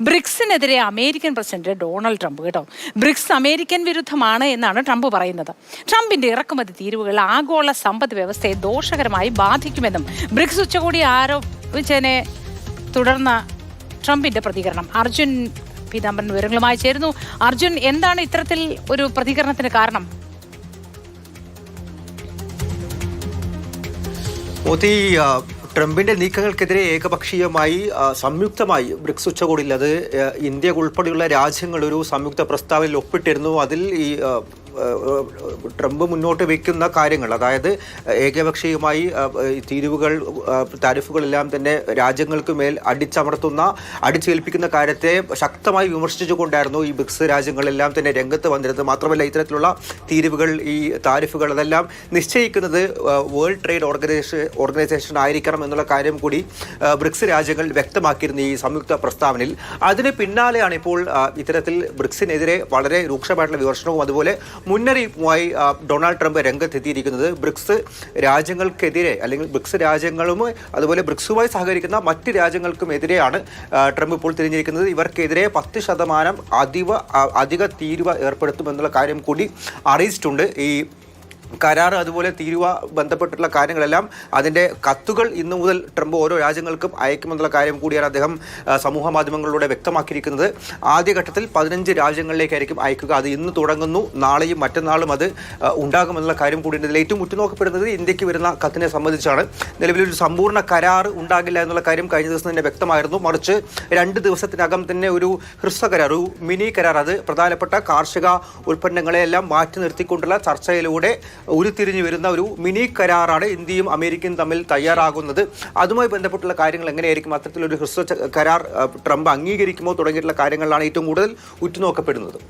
ബ്രിക്സിനെതിരെ American president Donald Trump കേട്ടോ. BRICS American വിരുദ്ധമാണ് എന്നാണ് ട്രംപ് പറയുന്നത്. ട്രംപിന്റെ ഇറക്കുമതി തീരുവകൾ ആഗോള സമ്പദ് വ്യവസ്ഥയെ ദോഷകരമായി ബാധിക്കുമെന്നും ബ്രിക്സ് ഉച്ചകോടി ആരോപിച്ചതിനെ തുടർന്ന് ട്രംപിന്റെ പ്രതികരണം. അർജുൻ പീതാംബരൻ വിവരങ്ങളുമായി ചേരുന്നു. അർജുൻ എന്താണ് ഇത്തരത്തിൽ ഒരു പ്രതികരണത്തിന് കാരണം? ആ, ട്രംപിന്റെ നീക്കങ്ങൾക്കെതിരെ ഏകപക്ഷീയമായി സംയുക്തമായി ബ്രിക്സ് ഉച്ചകോടിയിൽ അത് ഇന്ത്യ ഉൾപ്പെടെയുള്ള രാജ്യങ്ങൾ ഒരു സംയുക്ത പ്രസ്താവനയിൽ ഒപ്പിട്ടിരുന്നു. അതിൽ ഈ ട്രംപ് മുന്നോട്ട് വയ്ക്കുന്ന കാര്യങ്ങൾ അതായത് ഏകപക്ഷീയമായി തീരുവുകൾ താരിഫുകളെല്ലാം തന്നെ രാജ്യങ്ങൾക്ക് മേൽ അടിച്ചമർത്തുന്ന അടിച്ചേൽപ്പിക്കുന്ന കാര്യത്തെ ശക്തമായി വിമർശിച്ചുകൊണ്ടായിരുന്നു ഈ ബ്രിക്സ് രാജ്യങ്ങളെല്ലാം തന്നെ രംഗത്ത് വന്നിരുന്നത്. മാത്രമല്ല ഇത്തരത്തിലുള്ള തീരുവകൾ ഈ താരിഫുകൾ അതെല്ലാം നിശ്ചയിക്കുന്നത് വേൾഡ് ട്രേഡ് ഓർഗനൈസേഷൻ ഓർഗനൈസേഷൻ ആയിരിക്കണം എന്നുള്ള കാര്യം കൂടി ബ്രിക്സ് രാജ്യങ്ങൾ വ്യക്തമാക്കിയിരുന്നു ഈ സംയുക്ത പ്രസ്താവനയിൽ. അതിന് പിന്നാലെയാണ് ഇപ്പോൾ ഇത്തരത്തിൽ ബ്രിക്സിനെതിരെ വളരെ രൂക്ഷമായിട്ടുള്ള വിമർശനവും അതുപോലെ മുന്നറിയിപ്പുമായി ഡൊണാൾഡ് ട്രംപ് രംഗത്തെത്തിയിരിക്കുന്നത് ബ്രിക്സ് രാജ്യങ്ങൾക്കെതിരെ അല്ലെങ്കിൽ ബ്രിക്സ് രാജ്യങ്ങളും അതുപോലെ ബ്രിക്സുമായി സഹകരിക്കുന്ന മറ്റ് രാജ്യങ്ങൾക്കും എതിരെയാണ് ട്രംപ് ഇപ്പോൾ തിരിഞ്ഞിരിക്കുന്നത്. ഇവർക്കെതിരെ പത്ത് ശതമാനം അധിക അധിക തീരുവ ഏർപ്പെടുത്തുമെന്നുള്ള കാര്യം കൂടി അറിയിച്ചിട്ടുണ്ട് ഈ കരാർ അതുപോലെ തീരുവ ബന്ധപ്പെട്ടിട്ടുള്ള കാര്യങ്ങളെല്ലാം അതിന്റെ കത്തുകൾ ഇന്നു മുതൽ ട്രംപ് ഓരോ രാജ്യങ്ങൾക്കും അയക്കുമെന്നുള്ള കാര്യം കൂടിയാണ് അദ്ദേഹം സമൂഹ മാധ്യമങ്ങളിലൂടെ വ്യക്തമാക്കിയിരിക്കുന്നത്. ആദ്യഘട്ടത്തിൽ പതിനഞ്ച് രാജ്യങ്ങളിലേക്കായിരിക്കും അയക്കുക. അത് ഇന്ന് തുടങ്ങുന്നു. നാളെയും മറ്റന്നാളും അത് ഉണ്ടാകുമെന്നുള്ള കാര്യം കൂടി ഇതിൽ ഏറ്റവും ഉറ്റുനോക്കപ്പെടുന്നത് ഇന്ത്യയ്ക്ക് വരുന്ന കത്തിനെ സംബന്ധിച്ചാണ്. നിലവിലൊരു സമ്പൂർണ കരാർ ഉണ്ടാകില്ല എന്നുള്ള കാര്യം കഴിഞ്ഞ ദിവസം തന്നെ വ്യക്തമായിരുന്നു. മറിച്ച് രണ്ട് ദിവസത്തിനകം തന്നെ ഒരു ഹ്രസ്വ കരാർ ഒരു മിനി കരാർ അത് പ്രധാനപ്പെട്ട കാർഷിക ഉൽപ്പന്നങ്ങളെല്ലാം മാറ്റി നിർത്തിക്കൊണ്ടുള്ള ചർച്ചയിലൂടെ ഉരുത്തിരിഞ്ഞു വരുന്ന ഒരു മിനി കരാറാണ് ഇന്ത്യയും അമേരിക്കയും തമ്മിൽ തയ്യാറാകുന്നത്. അതുമായി ബന്ധപ്പെട്ടുള്ള കാര്യങ്ങൾ എങ്ങനെയായിരിക്കും? അത്തരത്തിലൊരു ഹ്രസ്വ കരാർ ട്രംപ് അംഗീകരിക്കുമോ തുടങ്ങിയിട്ടുള്ള കാര്യങ്ങളിലാണ് ഏറ്റവും കൂടുതൽ ഉറ്റുനോക്കപ്പെടുന്നത്.